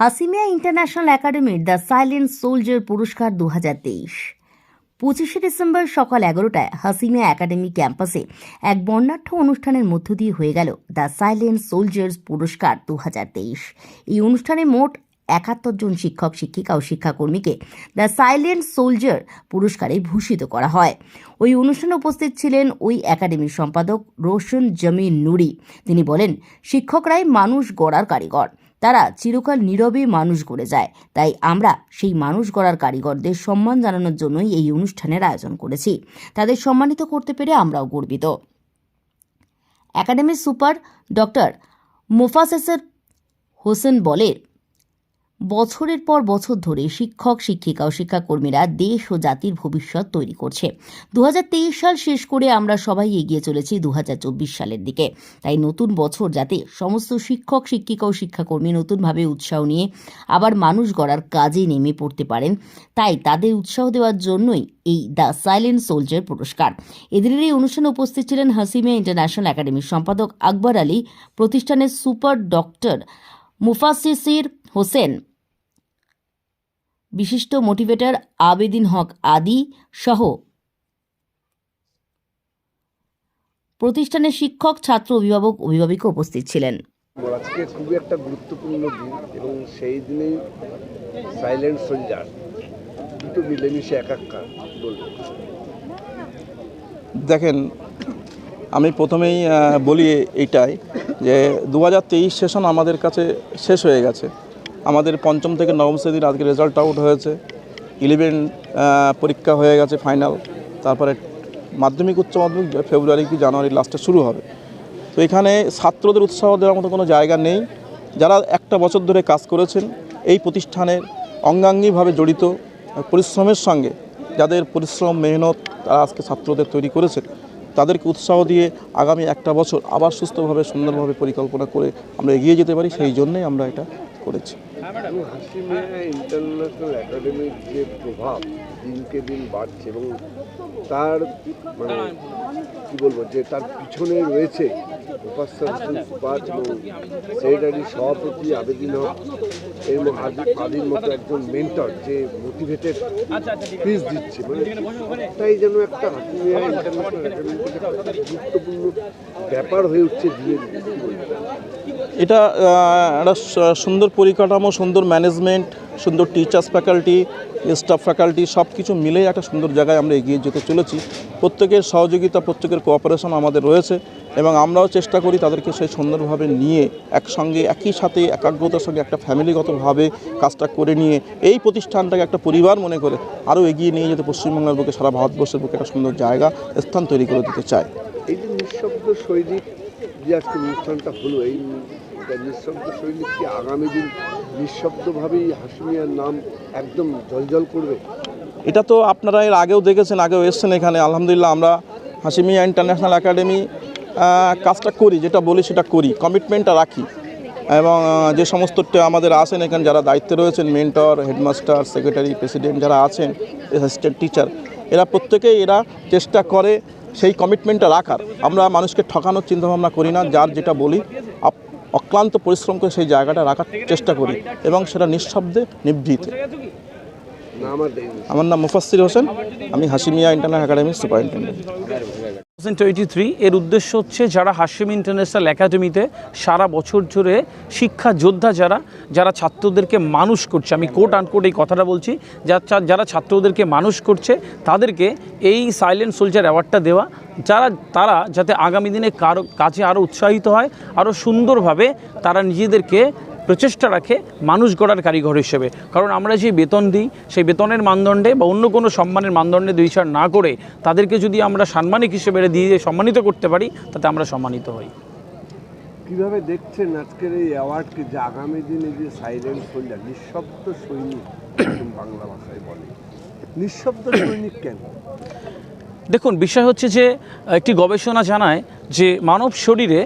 Hashimia international একাডেমির the silent soldier পুরস্কার দু হাজার তেইশ। পঁচিশে ডিসেম্বর সকাল এগারোটায় হাসিমিয়া একাডেমি ক্যাম্পাসে এক বর্ণাঢ্য অনুষ্ঠানের মধ্য দিয়ে হয়ে গেল দ্য সাইলেন্ট সোলজার্স পুরস্কার দু হাজার তেইশ। এই অনুষ্ঠানে মোট একাত্তর জন শিক্ষক, শিক্ষিকা ও শিক্ষাকর্মীকে দ্য সাইলেন্ট সোলজার পুরস্কারে ভূষিত করা হয়। ওই অনুষ্ঠানে উপস্থিত ছিলেন ওই একাডেমির সম্পাদক রোশন জমিন নুরি। তিনি বলেন, শিক্ষকরাই মানুষ গড়ার কারিগর। তারা চিরকাল নীরবে মানুষ গড়ে যায়। তাই আমরা সেই মানুষ গড়ার কারিগরদের সম্মান জানানোর জন্যই এই অনুষ্ঠানের আয়োজন করেছি। তাদের সম্মানিত করতে পেরে আমরাও গর্বিত। একাডেমির সুপার ডক্টর মোফাসেসের হোসেন বলে বছরের পর বছর ধরে শিক্ষক, শিক্ষিকা ও শিক্ষাকর্মীরা দেশ ও জাতির ভবিষ্যৎ তৈরি করছে। দু হাজার তেইশ সাল শেষ করে আমরা সবাই এগিয়ে চলেছি দু হাজার চব্বিশ সালের দিকে। তাই নতুন বছর যাতে সমস্ত শিক্ষক, শিক্ষিকা ও শিক্ষাকর্মী নতুনভাবে উৎসাহ নিয়ে আবার মানুষ গড়ার কাজে নেমে পড়তে পারেন, তাই তাদের উৎসাহ দেওয়ার জন্যই এই দ্য সাইলেন্ট সোলজার পুরস্কার। এদিনের এই অনুষ্ঠানে উপস্থিত ছিলেন হাসিমিয়া ইন্টারন্যাশনাল একাডেমির সম্পাদক আকবর আলী, প্রতিষ্ঠানের সুপার ডক্টর মুফাসিসির হোসেন। বিশিষ্ট মোটিভেটর আবেদিন হক আদি সহ। প্রতিষ্ঠানের শিক্ষক ছাত্র অভিভাবক অভিভাবিকা উপস্থিত ছিলেন। আজকে খুবই একটা গুরুত্বপূর্ণ দিন এবং সেই দিনেই সাইলেন্ট সোলজার দুটো মিলেমিশে একাকার দেখেন আমি প্রথমেই বলি এইটাই যে দু হাজার সেশন আমাদের কাছে শেষ হয়ে গেছে। আমাদের পঞ্চম থেকে নবম শ্রেণির আজকে রেজাল্ট আউট হয়েছে। ইলেভেন পরীক্ষা হয়ে গেছে ফাইনাল তারপরে মাধ্যমিক, উচ্চ মাধ্যমিক ফেব্রুয়ারি কি জানুয়ারি লাস্টে শুরু হবে। তো এখানে ছাত্রদের উৎসাহ দেওয়ার মতো কোনো জায়গা নেই। যারা একটা বছর ধরে কাজ করেছেন, এই প্রতিষ্ঠানের অঙ্গাঙ্গিভাবে জড়িত, পরিশ্রমের সঙ্গে যাদের পরিশ্রম, মেহনত তারা আজকে ছাত্রদের তৈরি করেছেন, তাদেরকে উৎসাহ দিয়ে আগামী একটা বছর আবার সুস্থভাবে, সুন্দরভাবে পরিকল্পনা করে আমরা এগিয়ে যেতে পারি। সেই জন্যই আমরা এটা করেছি। ইন্টারন্যাশনাল একাডেমির যে প্রভাব দিনকে দিন বাড়ছে এবং তার মানে কি বলব, যে তার পিছনে রয়েছে এবং সেক্রেটারি, সভাপতি আবেদিন হক এবং আদি- আদির মতো একজন মেন্টর যে মোটিভেটেড ফিজ দিচ্ছে মানে তাই যেন একটা গুরুত্বপূর্ণ ব্যাপার হয়ে উঠছে বলব? এটা একটা সুন্দর পরিকাঠামো, সুন্দর ম্যানেজমেন্ট সুন্দর টিচার্স ফ্যাকাল্টি স্টাফ ফ্যাকাল্টি সব কিছু মিলেই একটা সুন্দর জায়গায় আমরা এগিয়ে যেতে চলেছি। প্রত্যেকের সহযোগিতা, প্রত্যেকের কোঅপারেশন আমাদের রয়েছে এবং আমরাও চেষ্টা করি তাদেরকে সেই সুন্দরভাবে নিয়ে একসঙ্গে, একই সাথে, একাগ্রতার সঙ্গে, একটা ফ্যামিলিগতভাবে কাজটা করে নিয়ে এই প্রতিষ্ঠানটাকে একটা পরিবার মনে করে আরও এগিয়ে নিয়ে যেতে পশ্চিমবাংলার বুকে, সারা ভারতবর্ষের বুকে একটা সুন্দর জায়গা, স্থান তৈরি করে দিতে চায়। এই যে নিঃশব্দ সৈনিক যে আজকে অনুষ্ঠানটা হলো, এই এটা নিঃশব্দ সৈনিক কি আগামী দিন নিঃশব্দভাবেই হাসিমিয়ার নাম একদম জলজল করবে? এটা তো আপনারা এর আগেও দেখেছেন, আগেও এসছেন এখানে। আলহামদুলিল্লাহ আমরা হাসিমিয়া ইন্টারন্যাশনাল একাডেমি কাজটা করি, যেটা বলি সেটা করি কমিটমেন্টটা রাখি। এবং যে সমস্ত আমাদের আছেন এখানে যারা দায়িত্বে রয়েছেন মেন্টর হেডমাস্টার সেক্রেটারি প্রেসিডেন্ট যারা আছেন অ্যাসিস্ট্যান্ট টিচার এরা প্রত্যেকেই এরা চেষ্টা করে সেই কমিটমেন্টটা রাখার। আমরা মানুষকে ঠকানোর চিন্তাভাবনা করি না, যার যেটা বলি অক্লান্ত পরিশ্রম করে সেই জায়গাটা রাখার চেষ্টা করি এবং সেটা নিঃশব্দে নিভৃত। আমার নাম মুফাসির হোসেন। আমি হাসিমিয়া ইন্টারন্যাশনাল একাডেমির সুপারিনটেন্ডেন্ট। টোয়েন্টি থ্রি, এর উদ্দেশ্য হচ্ছে যারা হাসিম ইন্টারন্যাশনাল একাডেমিতে সারা বছর ধরে শিক্ষা যোদ্ধা যারা যারা ছাত্রদেরকে মানুষ করছে, আমি কোট আনকোট এই কথাটা বলছি যারা ছাত্রদেরকে মানুষ করছে, তাদেরকে এই সাইলেন্ট সোলজার অ্যাওয়ার্ডটা দেওয়া, যারা, তারা যাতে আগামী দিনে কারও, কাজে আরও উৎসাহিত হয় আরও সুন্দরভাবে তারা নিজেদেরকে প্রচেষ্টা রাখে মানুষ গড়ার কারিগর হিসেবে। কারণ আমরা যে বেতন দিই সেই বেতনের মানদণ্ডে বা অন্য কোনো সম্মানের মানদণ্ডে দুই চার না করে তাদেরকে যদি আমরা সাম্মানিক হিসেবে দিয়ে সম্মানিত করতে পারি তাতে আমরা সম্মানিত হই। কীভাবে দেখছেন আজকের এই অ্যাওয়ার্ডকে যে আগামী দিনে যে সাইলেন্ট সোলজার নিঃশব্দ সৈনিক বাংলা ভাষায় বলে? নিঃশব্দ সৈনিক কেন? দেখুন বিষয় হচ্ছে যে একটি গবেষণা জানায় যে মানব শরীরে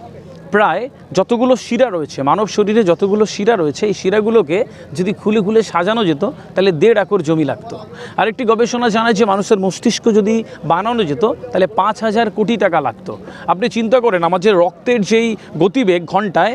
প্রায় যতগুলো শিরা রয়েছে, মানব শরীরে যতগুলো শিরা রয়েছে, এই শিরাগুলোকে যদি খুলে খুলে সাজানো যেত, তাহলে দেড় একর জমি লাগতো। আরেকটি গবেষণা জানায় যে মানুষের মস্তিষ্ক যদি বানানো যেত, তাহলে পাঁচ হাজার কোটি টাকা লাগতো। আপনি চিন্তা করেন আমাদের রক্তের যেই গতিবেগ ঘন্টায়,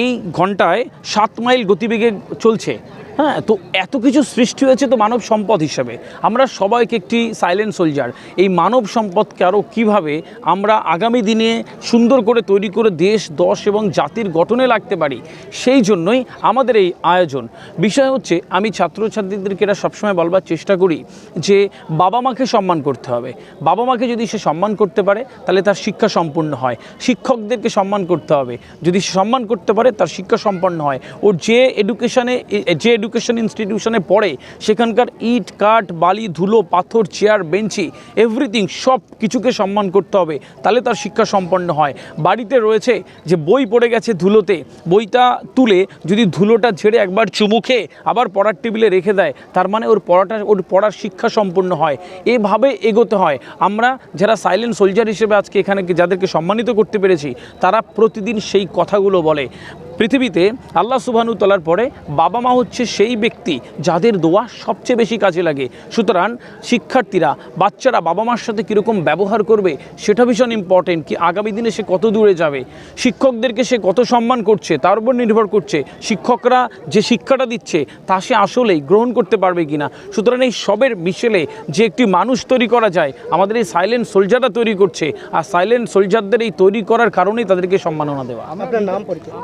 এই ঘন্টায় সাত মাইল গতিবেগে চলছে হ্যাঁ তো এত কিছু সৃষ্টি হয়েছে তো মানব সম্পদ হিসাবে। আমরা সবাইকে একটি সাইলেন্ট সোলজার এই মানব সম্পদকে আরও কীভাবে আমরা আগামী দিনে সুন্দর করে তৈরি করে দেশ, দশ এবং জাতির গঠনে লাগতে পারি, সেই জন্যই আমাদের এই আয়োজন। বিষয় হচ্ছে, আমি ছাত্রছাত্রীদেরকে এটা সবসময় বলবার চেষ্টা করি যে বাবা মাকে সম্মান করতে হবে। বাবা মাকে যদি সে সম্মান করতে পারে, তাহলে তার শিক্ষা সম্পূর্ণ হয়। শিক্ষকদেরকে সম্মান করতে হবে। যদি সে সম্মান করতে পারে, তার শিক্ষা সম্পন্ন হয়। ওর যে এডুকেশনে যে ইনস্টিটিউশনে পড়ে, সেখানকার ইট, কাঠ, বালি, ধুলো, পাথর, চেয়ার, বেঞ্চি, এভরিথিং সব কিছুকে সম্মান করতে হবে। তাহলে তার শিক্ষা সম্পন্ন হয়। বাড়িতে রয়েছে যে বই পড়ে গেছে ধুলোতে, বইটা তুলে যদি ধুলোটা ঝেড়ে একবার চুমু খেয়ে আবার পড়ার টেবিলে রেখে দেয়, তার মানে ওর পড়াটা, ওর পড়ার শিক্ষা সম্পূর্ণ হয়। এভাবে এগোতে হয়। আমরা যারা সাইলেন্ট সোলজার হিসেবে আজকে এখানে যাদেরকে সম্মানিত করতে পেরেছি, তারা প্রতিদিন সেই কথাগুলো বলে। পৃথিবীতে আল্লাহ সুবহানু তোলার পরে বাবা মা হচ্ছে সেই ব্যক্তি যাদের দোয়া সবচেয়ে বেশি কাজে লাগে। সুতরাং শিক্ষার্থীরা, বাচ্চারা বাবা মার সাথে কীরকম ব্যবহার করবে সেটা ভীষণ ইম্পর্টেন্ট কি আগামী দিনে সে কত দূরে যাবে? শিক্ষকদেরকে সে কত সম্মান করছে তার উপর নির্ভর করছে। শিক্ষকরা যে শিক্ষাটা দিচ্ছে তা সে আসলেই গ্রহণ করতে পারবে কিনা? সুতরাং এই সবের মিশেলে যে একটি মানুষ তৈরি করা যায়, আমাদের এই সাইলেন্ট সোলজাররা তৈরি করছে। আর সাইলেন্ট সোলজারদের এই তৈরি করার কারণেই তাদেরকে সম্মাননা দেওয়া। আপনার নাম পরিচয়?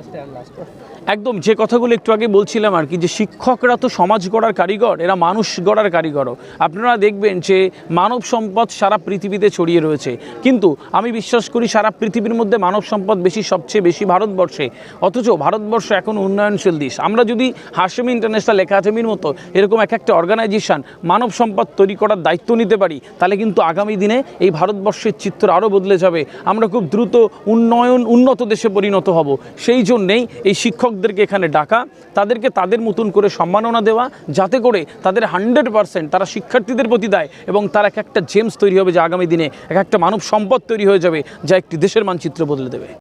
ya están las cosas. একদম যে কথাগুলো একটু আগে বলছিলাম আর কি, যে শিক্ষকরা তো সমাজ গড়ার কারিগর, এরা মানুষ গড়ার কারিগরও। আপনারা দেখবেন যে মানব সম্পদ সারা পৃথিবীতে ছড়িয়ে রয়েছে। কিন্তু আমি বিশ্বাস করি সারা পৃথিবীর মধ্যে মানব সম্পদ বেশি, সবচেয়ে বেশি ভারতবর্ষে। অথচ ভারতবর্ষ এখন উন্নয়নশীল দেশ। আমরা যদি হাসেম ইন্টারন্যাশনাল একাডেমির মতো এরকম এক একটা অর্গানাইজেশন মানব সম্পদ তৈরি করার দায়িত্ব নিতে পারি, তাহলে কিন্তু আগামী দিনে এই ভারতবর্ষের চিত্র আরও বদলে যাবে। আমরা খুব দ্রুত উন্নয়ন, উন্নত দেশে পরিণত হব। সেই জন্যেই এই শিক্ষকদেরকে এখানে ডাকা, তাদেরকে তাদের মতন করে সম্মাননা দেওয়া, যাতে করে তাদের হান্ড্রেড পারসেন্ট তারা শিক্ষার্থীদের প্রতি দেয় এবং তার এক একটা জেমস তৈরি হবে যে আগামী দিনে এক একটা মানব সম্পদ তৈরি হয়ে যাবে যা একটি দেশের মানচিত্র বদলে দেবে।